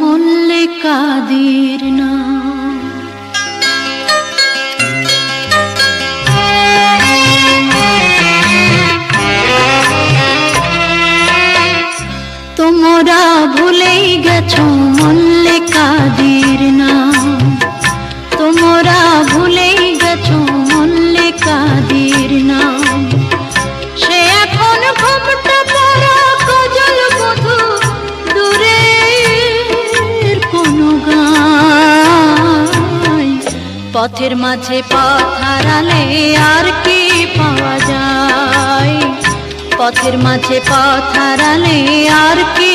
মল্লে কাদির না তোমরা ভুলেই গেছো পথের মাঝে পথ হারালে আর কি পাওয়া যায়? পথের মাঝে পথ হারালে আর কি